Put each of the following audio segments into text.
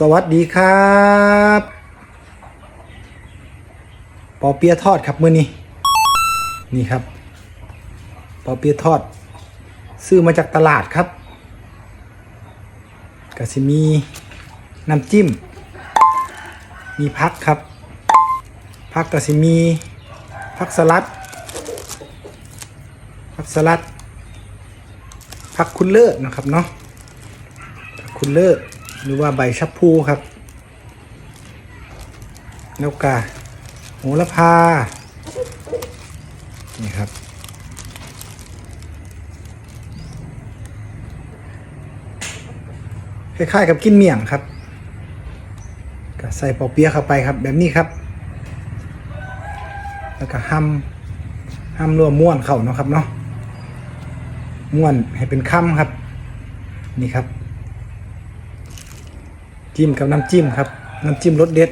สวัสดีครับปอเปียทอดครับมื้อนี้ นี่ครับปอเปียทอด ซื้อมาจากตลาดครับก็สิมีน้ำจิ้ม มีพักครับ พักก็สิมีพักสลัด พักสลัด พักคุณเลิศนะครับเนาะพักคุณเลิศ หรือว่าใบชับพูครับแล้วก็โหระพา นี่ครับ คล้ายๆกับกินเมี่ยงครับก็ใส่ปอเปี๊ยะเข้าไปครับ แบบนี้ครับ แล้วก็ห้ำห้ำรวมม้วนเข่าเนาะครับเนาะม้วนให้เป็นค่ำครับ นี่ครับ จิ้มกับน้ำจิ้มครับ น้ำจิ้มรสเด็ด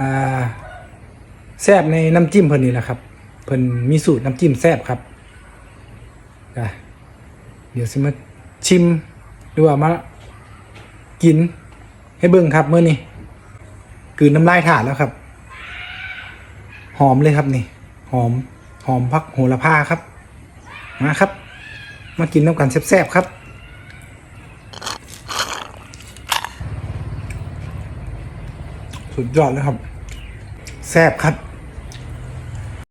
อ่าแซบในน้ำจิ้มเพิ่นนี่แหละครับ เพิ่นมีสูตรน้ำจิ้มแซบครับ เดี๋ยวสิมาชิมหรือว่ามากินให้เบิ่งครับเมื่อนี้กืนน้ำลายถาดแล้วครับ หอมเลยครับนี่ หอมหอมพักโหระพาครับ มาครับ มากินน้ำกันแซ่บๆครับสุดยอดเลยครับ แซ่บครับ